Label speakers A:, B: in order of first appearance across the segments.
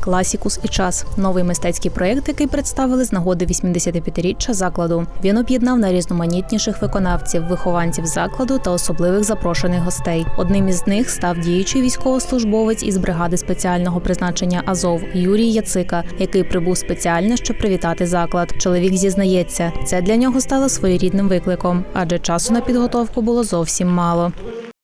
A: Класікус і час новий мистецький проєкт, який представили з нагоди 85-річчя закладу. Він об'єднав найрізноманітніших виконавців, вихованців закладу та особливих запрошених гостей. Одним із них став діючий військовослужбовець із бригади спеціального призначення Азов Юрій Яцика, який прибув спеціально, щоб привітати заклад. Чоловік зізнається, це для нього стало своєрідним викликом, адже часу на підготовку було зовсім мало.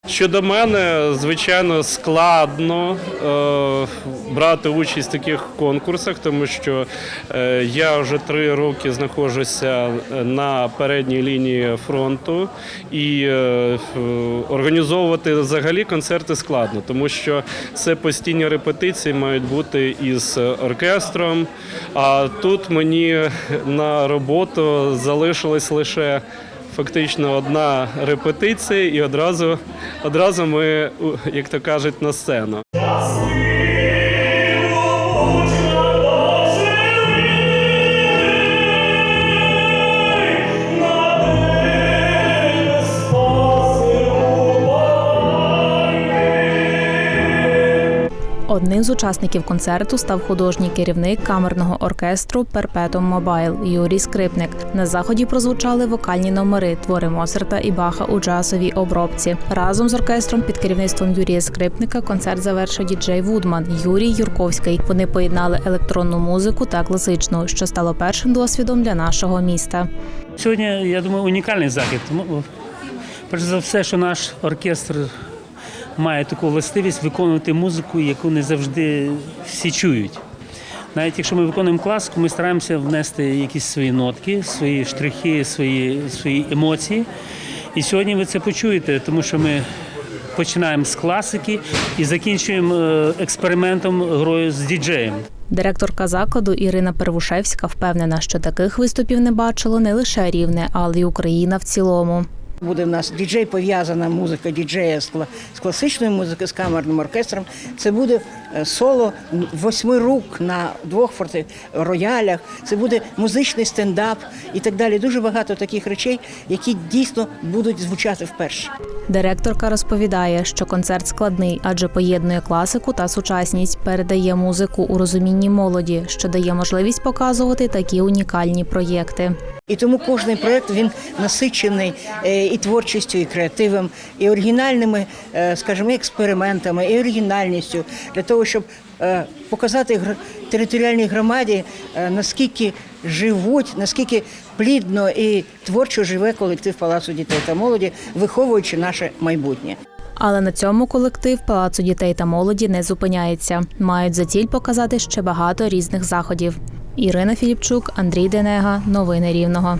B: Щодо мене, звичайно, складно е, брати участь в таких конкурсах, тому що е, я вже три роки знаходжуся на передній лінії фронту, і е, організовувати взагалі концерти складно, тому що це постійні репетиції мають бути із оркестром. А тут мені на роботу залишилось лише фактично одна репетиція, і одразу, одразу ми, як то кажуть, на сцену.
A: Одним з учасників концерту став художній керівник камерного оркестру Перпетум Мобайл Юрій Скрипник. На заході прозвучали вокальні номери, твори Моцарта і Баха у джазовій обробці. Разом з оркестром під керівництвом Юрія Скрипника концерт завершив діджей Вудман Юрій Юрковський. Вони поєднали електронну музику та класичну, що стало першим досвідом для нашого міста.
C: Сьогодні, я думаю, унікальний захід. Перш за все, що наш оркестр має таку властивість виконувати музику, яку не завжди всі чують. Навіть якщо ми виконуємо класику, ми стараємося внести якісь свої нотки, свої штрихи, свої, свої емоції. І сьогодні ви це почуєте, тому що ми починаємо з класики і закінчуємо е, експериментом грою з діджеєм.
A: Директорка закладу Ірина Первушевська впевнена, що таких виступів не бачило не лише рівне, але й Україна в цілому.
D: Буде в нас діджей пов'язана музика діджея з класичною музикою, з камерним оркестром. Це буде е, соло восьми рук на двох роялях. Це буде музичний стендап і так далі. Дуже багато таких речей, які дійсно будуть звучати вперше.
A: Директорка розповідає, що концерт складний, адже поєднує класику та сучасність, передає музику у розумінні молоді, що дає можливість показувати такі унікальні проєкти.
D: І тому кожний проєкт він насичений е, і творчістю, і креативом, і оригінальними, е, скажімо, експериментами, і оригінальністю для того, щоб е, показати територіальній громаді, наскільки живуть, наскільки плідно і творчо живе колектив Палацу дітей та молоді, виховуючи наше майбутнє.
A: Але на цьому колектив Палацу дітей та молоді не зупиняється. Мають за ціль показати ще багато різних заходів. Ірина Філіпчук, Андрій Денега. Новини Рівного.